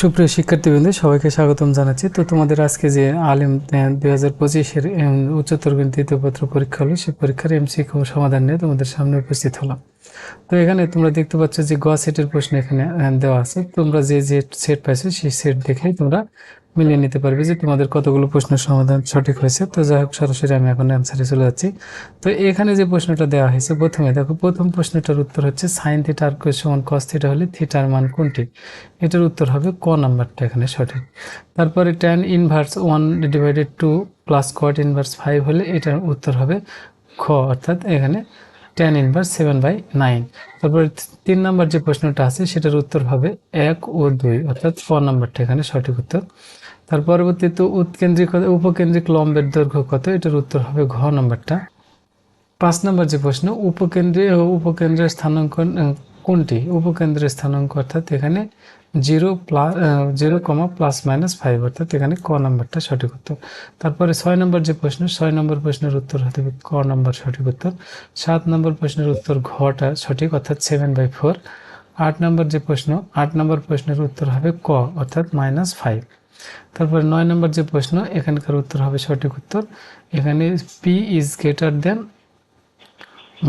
সুপ্রিয় শিক্ষার্থীবৃন্দ, সবাইকে স্বাগতম জানাচ্ছি। তো তোমাদের আজকে যে আলিম দুই হাজার পঁচিশের উচ্চতর দ্বিতীয় পত্র পরীক্ষা হলো সেই পরীক্ষার এমসিকিউ সমাধান নিয়ে তোমাদের সামনে উপস্থিত হলাম। তো এখানে তোমরা দেখতে পাচ্ছ যে গ সেটের প্রশ্ন এখানে দেওয়া আছে। তোমরা যে যে সেট পাইছো, সেই সেট দেখেই তোমরা মিলিয়ে নিতে পারবে যে তোমাদের কতগুলো প্রশ্নের সমাধান সঠিক হয়েছে। তো যাই হোক, সরাসরি আমি এখন অ্যান্সারে চলে যাচ্ছি। তো এখানে যে প্রশ্নটা দেওয়া হয়েছে প্রথমে, দেখো, প্রথম প্রশ্নটার উত্তর হচ্ছে সাইন থিটা আর সমান কস থিটা হলে থিটার মান কোনটি? এটার উত্তর হবে ক নাম্বারটা এখানে সঠিক। তারপরে tan inverse one divided two plus cot inverse five হলে এটার উত্তর হবে খ, অর্থাৎ এখানে tan inverse seven by nine তারপরে তিন নাম্বার যে প্রশ্নটা আছে, সেটার উত্তর হবে এক ও দুই, অর্থাৎ ক নাম্বারটা এখানে সঠিক উত্তর। তার পরবর্তীতে উৎকেন্দ্রিক উপকেন্দ্রিক লম্বের দৈর্ঘ্য কত? এটার উত্তর হবে ঘ নম্বরটা। পাঁচ নম্বর যে প্রশ্ন উপকেন্দ্রে উপকেন্দ্রের স্থানাঙ্কন আহ, কোনটি? উপকেন্দ্রের স্থানাঙ্ক অর্থাৎ এখানে zero plus zero comma plus minus five অর্থাৎ এখানে ক নম্বরটা সঠিক উত্তর। তারপরে ছয় নম্বর যে প্রশ্ন ছয় নম্বর প্রশ্নের উত্তর হতে ক নম্বর সঠিক উত্তর। সাত নম্বর প্রশ্নের উত্তর ঘটা সঠিক অর্থাৎ সেভেন বাই ফোর। আট নম্বর যে প্রশ্ন আট নম্বর প্রশ্নের উত্তর হবে ক অর্থাৎ মাইনাস ফাইভ। তারপরে নয় নম্বর যে প্রশ্ন, এখানকার উত্তর হবে সঠিক উত্তর। এখানে P is greater than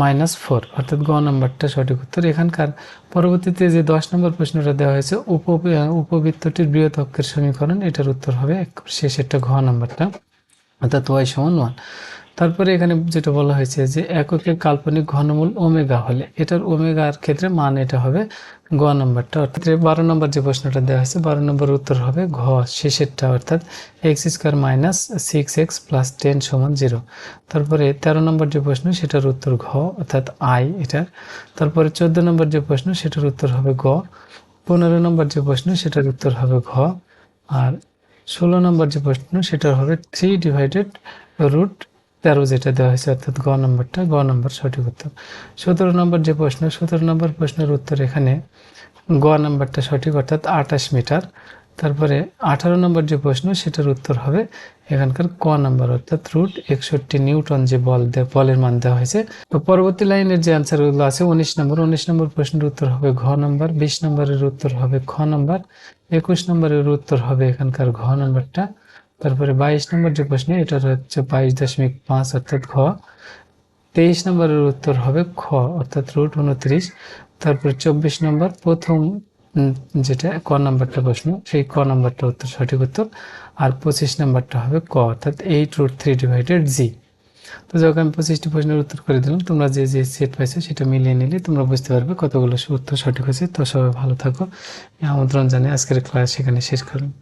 minus four অর্থাৎ গ নম্বরটা সঠিক উত্তর। এখানকার পরবর্তীতে যে দশ নম্বর প্রশ্নটা দেওয়া হয়েছে উপ উপবৃত্তটির বৃহৎ অক্ষের সমীকরণ, এটার উত্তর হবে শেষেরটা ঘ নম্বরটা, অর্থাৎ ওয়াই সমান ওয়ান তারপরে এখানে যেটা বলা হয়েছে যে এককের কাল্পনিক ঘনমূল ওমেগা হলে এটার ওমেগার ক্ষেত্রে মান এটা হবে গ নম্বরটা, অর্থাৎ বারো নম্বর যে প্রশ্নটা দেওয়া হয়েছে, বারো নম্বর উত্তর হবে ঘ, শেষেরটা, অর্থাৎ X square minus six X plus ten সমান জিরো। তারপরে তেরো নম্বর যে প্রশ্ন, সেটার উত্তর ঘ, অর্থাৎ আই এটার। তারপরে চোদ্দ নম্বর যে প্রশ্ন, সেটার উত্তর হবে গ। পনেরো নম্বর যে প্রশ্ন, সেটার উত্তর হবে ঘ। আর ষোলো নম্বর যে প্রশ্ন সেটা হবে থ্রি ডিভাইডেড রুট তেরো যেটা দেওয়া হয়েছে, অর্থাৎ গ নম্বরটা, গ নম্বর সঠিক উত্তর। সতেরো নম্বর যে প্রশ্ন, সতেরো নম্বর প্রশ্নের উত্তর এখানে গ নম্বরটা সঠিক, অর্থাৎ আঠাশ মিটার। তারপরে আঠারো নম্বর যে প্রশ্ন, সেটার উত্তর হবে এখানকার ক নম্বর, অর্থাৎ রুট একষট্টি নিউটন যে বল বলের মান দেওয়া হয়েছে। তো পরবর্তী লাইনের যে অ্যান্সারগুলো আছে, উনিশ নম্বর উনিশ নম্বর প্রশ্নের উত্তর হবে ঘ নম্বর, বিশ নম্বরের উত্তর হবে খ নম্বর, একুশ নম্বরের উত্তর হবে এখানকার ঘ নম্বরটা। তারপরে বাইশ নম্বর যে প্রশ্ন এটার হচ্ছে বাইশ দশমিক পাঁচ অর্থাৎ ঘ। তেইশ নম্বরের উত্তর হবে খ, অর্থাৎ রুট উনত্রিশ। তারপরে চব্বিশ নম্বর, প্রথম যেটা ক নাম্বারটা প্রশ্ন, সেই ক নাম্বারটা উত্তর, সঠিক উত্তর। আর পঁচিশ নাম্বারটা হবে ক, অর্থাৎ eight root three divided G. তো যখন আমি পঁচিশটি প্রশ্নের উত্তর করে দিলাম। তোমরা যে যে সেট পাইছো সেটা মিলিয়ে নিলে তোমরা বুঝতে পারবে কতগুলো উত্তর সঠিক হয়েছে। তো সবাই ভালো থাকো। আমন্ত্রণ জানিয়ে আজকের ক্লাস সেখানে শেষ করলাম।